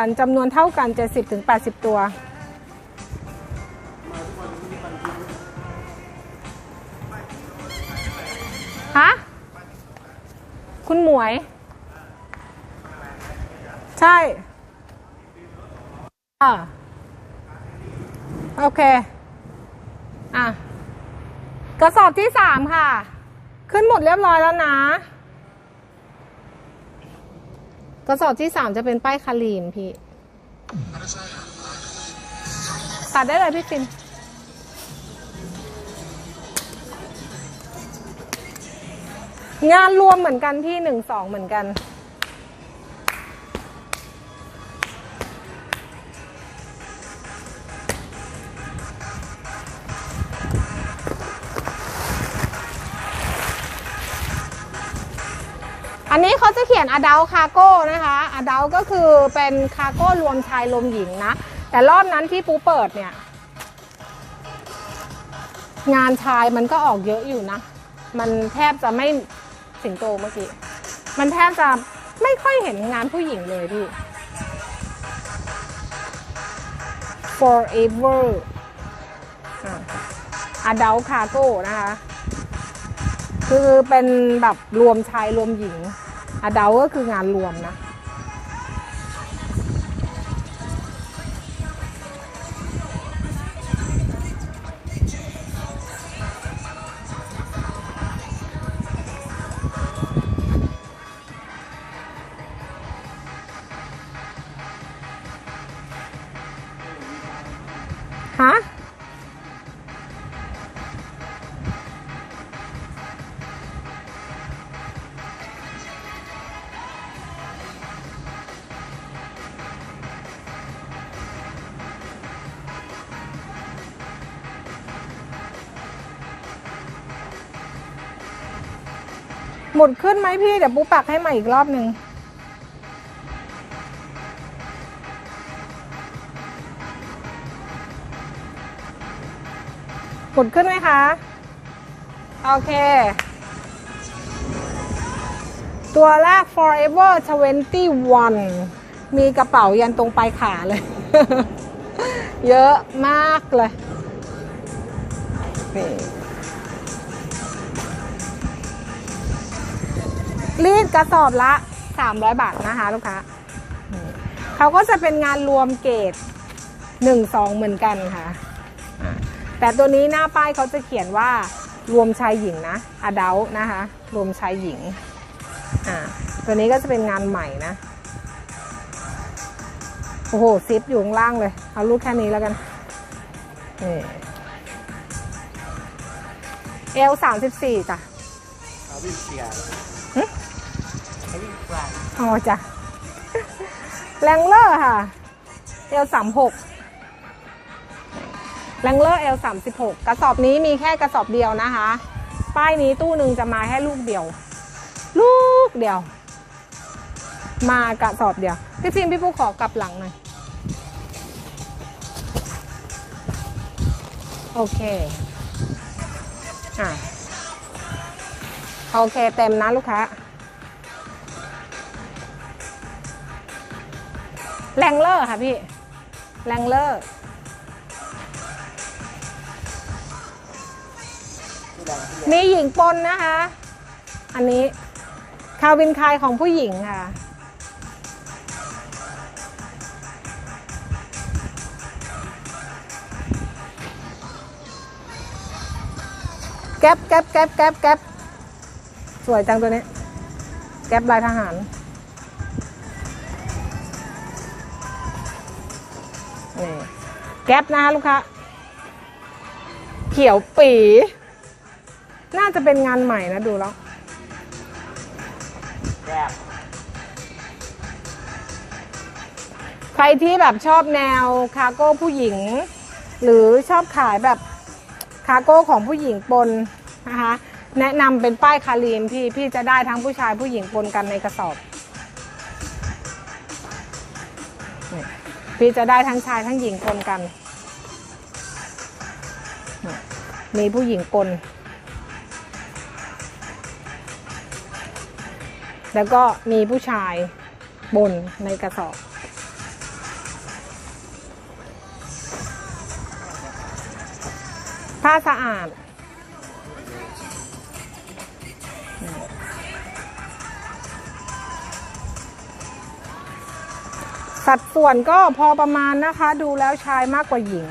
กันจำนวนเท่ากัน 70ถึง80 ตัว ฮะ คุณหมวย ใช่ อ่า โอเค อะ กระสอบที่สามค่ะ ขึ้นหมดเรียบร้อยแล้วนะ กระสอบที่สามจะเป็นป้ายคารีมพี่ ตัดได้เลยพี่ฟินงานรวมเหมือนกันพี่หนึ่งสองเหมือนกัน อันนี้เขาจะเขียน adult cargo นะคะ adult ก็คือเป็นคาร์โก้รวมชายรวมหญิงนะ แต่รอบนั้นที่ปูเปิดเนี่ย งานชายมันก็ออกเยอะอยู่นะ มันแทบจะไม่สิงโตเมื่อกี้ มันแทบจะไม่ค่อยเห็นงานผู้หญิงเลยพี่ forever อะ adult cargo นะคะ คือเป็นแบบรวมชายรวมหญิง อดาก็คืองานรวมนะ หมุดขึ้นไหมพี่ เดี๋ยวปูปักให้ใหม่อีกรอบหนึ่งหมุดขึ้นไหมคะ โอเค ตัวแรก forever 21 มีกระเป๋ายันตรงปลายขาเลย เยอะมากเลย นี่ รีดกระสอบละ 300 บาทนะคะลูกค้าเขาก็จะเป็นงานรวมเกรด1 2 เหมือนกันค่ะ แต่ตัวนี้หน้าป้ายเขาจะเขียนว่ารวมชายหญิงนะ adult นะคะ รวมชายหญิงอ่าตัวนี้ก็จะเป็นงานใหม่นะ โอ้โห ซิปอยู่ข้างล่างเลย เอาลูกแค่นี้แล้วกันเอลสามสิบสี่จ้ะ เอาวิ่งเสียหึเอาวิ่งกลางอ๋อจ้ะแรงเลอร์ค่ะ L สามหกแรงเลอร์ L สามสิบหกกระสอบนี้มีแค่กระสอบเดียวนะคะ ป้ายนี้ตู้หนึ่งจะมาแค่ลูกเดียว ลูกเดียว มากระสอบเดียว พี่ฟิมพี่ผู้ขอกลับหลังหน่อย โอเค อะ โอเคเต็มนะลูกค้า แรงเลอร์ค่ะพี่แรงเลอร์มีหญิงปนนะคะ อันนี้คาวินคายของผู้หญิงค่ะ แก๊ปแก๊ปแก๊ปแก๊ปแก๊ปสวยจังตัวนี้ แก๊ปลายทหาร นี่แก๊ปนะคะลูกค้าเขียวปี น่าจะเป็นงานใหม่นะดูแล้วแกใครที่แบบชอบแนวคาร์โก้ผู้หญิง หรือชอบขายแบบคาร์โก้ของผู้หญิงปนนะคะ แนะนำเป็นป้ายคารีมพี่ พี่จะได้ทั้งผู้ชายผู้หญิงปนกันในกระสอบ พี่จะได้ทั้งชายทั้งหญิงคนกัน มีผู้หญิงปน แล้วก็มีผู้ชายบนในกระสอบผ้าสะอาด สัดส่วนก็พอประมาณนะคะ ดูแล้วชายมากกว่าหญิง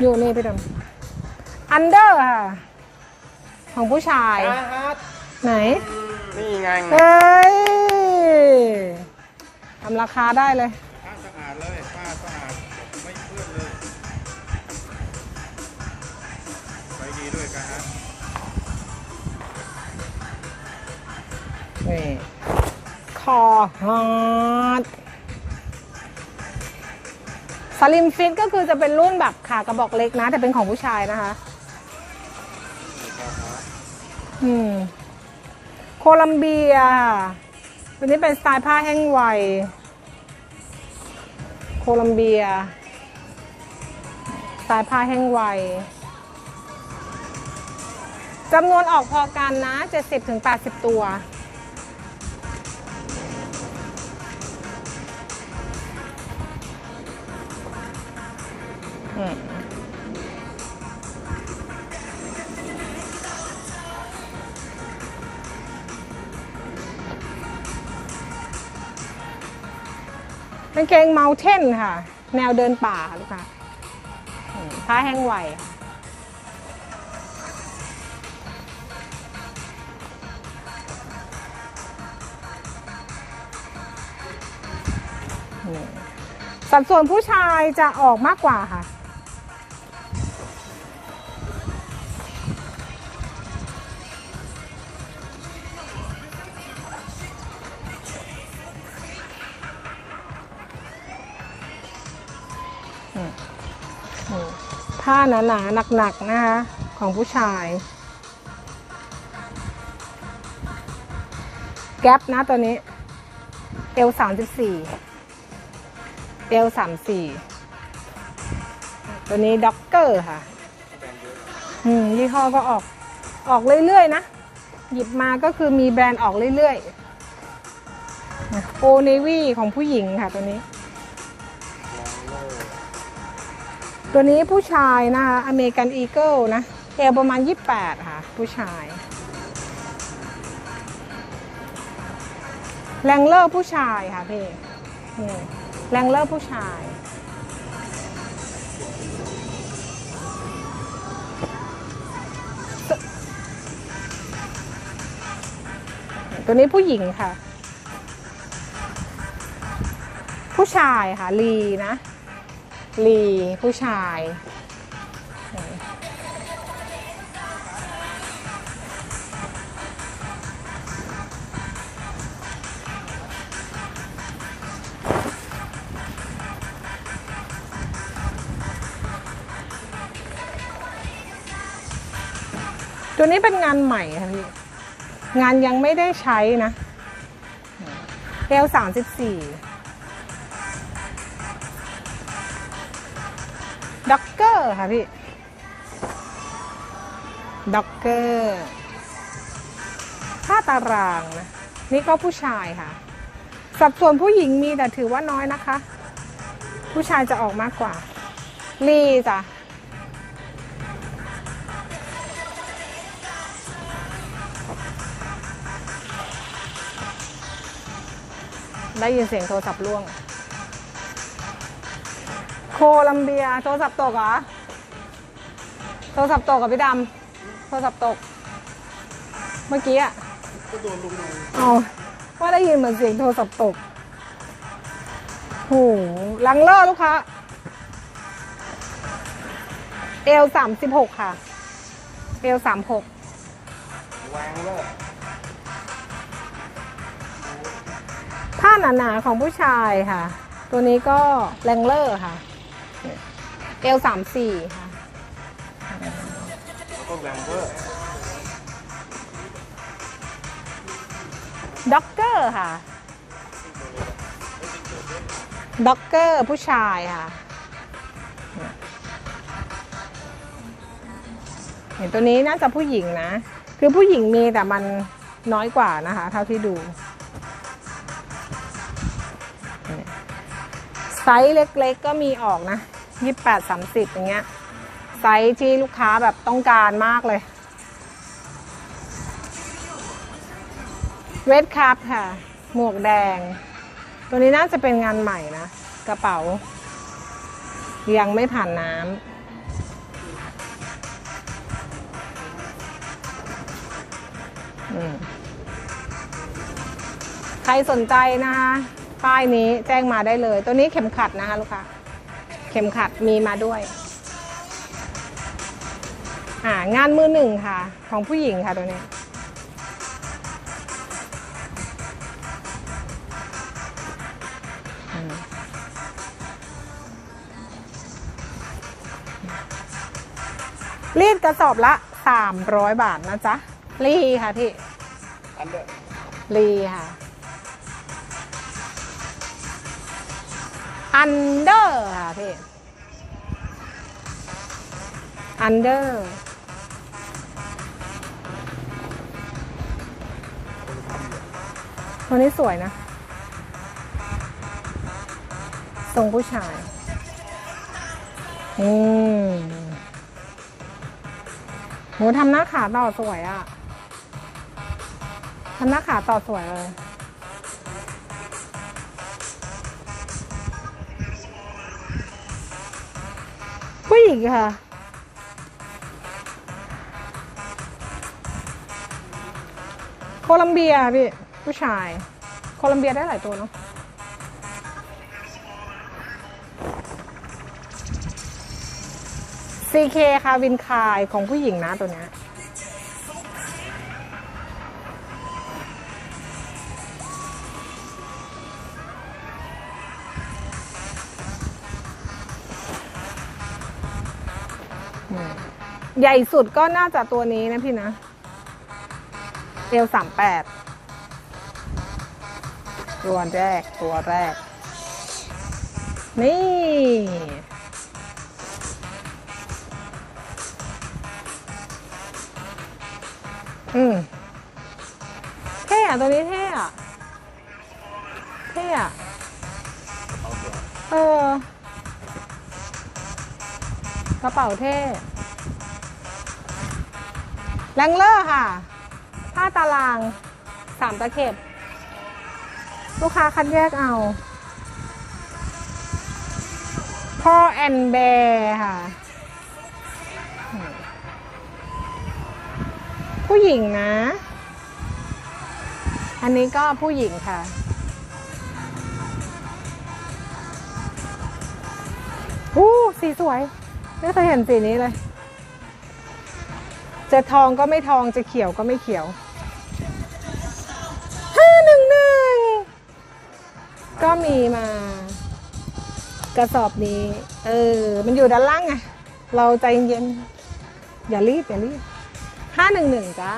อยู่นี่พี่ดำอันเดอร์ค่ะ ของผู้ชายครับไหน นี่ไงเฮ้ยทำราคาได้เลยผ้าสะอาดเลยผ้าสะอาด ไม่เปื้อนเลยไว้ดีด้วยกันฮะ นี่คอฮอตสลิมฟิตก็คือจะเป็นรุ่นแบบขากระบอกเล็กนะ แต่เป็นของผู้ชายนะคะ อืม โคลัมเบียตัวนี้เป็นสไตล์ผ้าแห้งไว โคลัมเบีย สไตล์ผ้าแห้งไวจำนวนออกพอกันนะ 70-80 ตัว กางเกงเม t เทนค่ะ แนวเดินป่าค่ะลูกค้าอืมผ้าแห้งไวสัดส่วนผู้ชายจะออกมากกว่าค่ะ ผ้าหนาหนาๆหนักๆนะคะของผู้ชาย แก๊ปนะตัวนี้เอลสามสิบสี่เอลสามสี่ตัวนี้ด็อกเกอร์ค่ะอืมยี่ห้อก็ออกออกเรื่อยๆนะ หยิบมาก็คือมีแบรนด์ออกเรื่อยๆโอเนวี่ของผู้หญิงค่ะตัวนี้ ตัวนี้ผู้ชายนะคะอเมริกันอีเกิลนะเอวประมาณ 28 ค่ะ ผู้ชายแรงเลอร์ผู้ชายค่ะพี่นี่แรงเลอร์ผู้ชาย ตัวนี้ผู้หญิงค่ะ ผู้ชายค่ะ ลีนะ ลีผู้ชาย ตัวนี้เป็นงานใหม่ค่ะพี่ งานยังไม่ได้ใช้นะเอลสามสิบสี่ อกเกอร์ค่ะพี่ด็อกเกอร์ผ้าตารางนะ นี่ก็ผู้ชายค่ะ สัดส่วนผู้หญิงมีแต่ถือว่าน้อยนะคะ ผู้ชายจะออกมากกว่า ลีจ้ะได้ยินเสียงโทรศัพท์ร่วง โคลัมเบีย โทรศัพท์ตกเหรอ รศัพท์ตกกับพี่ดำโทรศัพท์ตก เมื่อกี้อะก็โดนลุงลงเอาว่าได้ยินเหมือนเสียงโทรศัพท์ตกโหลังเลอร์ลูกค้าเอลสามสิบหกค่ะ เอลสามหกวางเลยผ้าหนาๆของผู้ชายค่ะ ตัวนี้ก็แรงเลอร์ค่ะ เอลสามสี่ค่ะแล้ว ก็แบงเบอร์ด็อกเกอร์ค่ะด็อกเกอร์ผู้ชายค่ะ เห็นตัวนี้น่าจะผู้หญิงนะ คือผู้หญิงมีแต่มันน้อยกว่านะคะ เท่าที่ดู ไซส์เล็กๆก็มีออกนะยี่แปดสามสิบอย่างเงี้ย ไซส์ที่ลูกค้าแบบต้องการมากเลยเวทคัพค่ะ หมวกแดง ตัวนี้น่าจะเป็นงานใหม่นะ กระเป๋า ยังไม่ผ่านน้ำอืมใครสนใจนะคะป้ายนี้แจ้งมาได้เลย ตัวนี้เข็มขัดนะคะลูกค้า เข็มขัดมีมาด้วย อ่างานมือหนึ่งค่ะ ของผู้หญิงค่ะตัวนี้รีดกระสอบละ 300 บาทนะจ๊ะ รีค่ะพี่อันเดอร์รีค่ะ อันเดอร์ค่ะพี่ อันเดอร์ ตัวนี้สวยนะ ทรงผู้ชาย อืมโหทำหน้าขาต่อสวยอะทำหน้าขาต่อสวยเลย ผู้หญิงค่ะ โคลัมเบียพี่ ผู้ชาย โคลัมเบียได้หลายตัวเนาะ CK คาวินคายของผู้หญิงนะตัวเนี้ยใหญ่สุดก็น่าจะตัวนี้นะพี่นะเอลสามแปด ตัวแรกตัวแรก นี่อืมเท่อะตัวนี้เท่อะเท่อะเออกระเป๋าเท่แรงเลอร์ค่ะ ผ้าตารางสามตะเข็บ ลูกค้าคัดแยกเอา พ่อแอนแบร์ค่ะ ผู้หญิงนะ อันนี้ก็ผู้หญิงค่ะอู้สีสวย ไม่เคยเห็นสีนี้เลย จะทองก็ไม่ทองจะเขียวก็ไม่เขียว ก็มีมากระสอบนี้ เออ มันอยู่ด้านล่างไงเราใจเย็น อย่ารีบ อย่ารีบห้าหนึ่งหนึ่งจ้า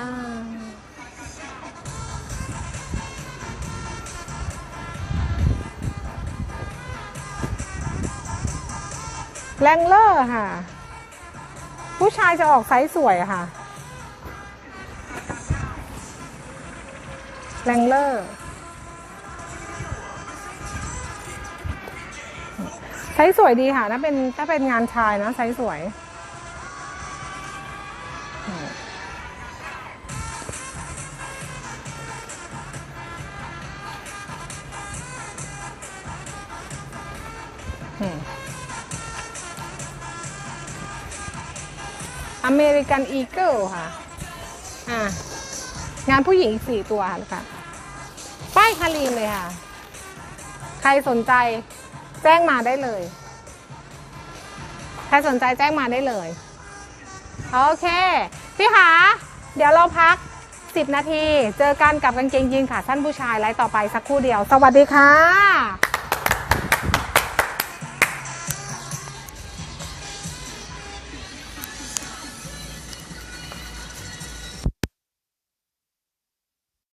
แรงเลอร์ค่ะ ผู้ชายจะออกไซส์สวยค่ะแรงเลอร์ ไซส์สวยดีค่ะถ้าเป็นถ้าเป็นงานชายนะไซส์สวย อเมริกันอีเกิลค่ะ อะ งานผู้หญิงอีกสี่ตัวค่ะลูกค้าป้ายคารีมเลยค่ะ ใครสนใจ แจ้งมาได้เลยใครสนใจแจ้งมาได้เลย โอเค พี่หาเดี๋ยวเราพัก 10 นาที เจอกันกับกางเกงยีนขาสั้นผู้ชายไลฟ์ต่อไปสักครู่เดียว สวัสดีค่ะ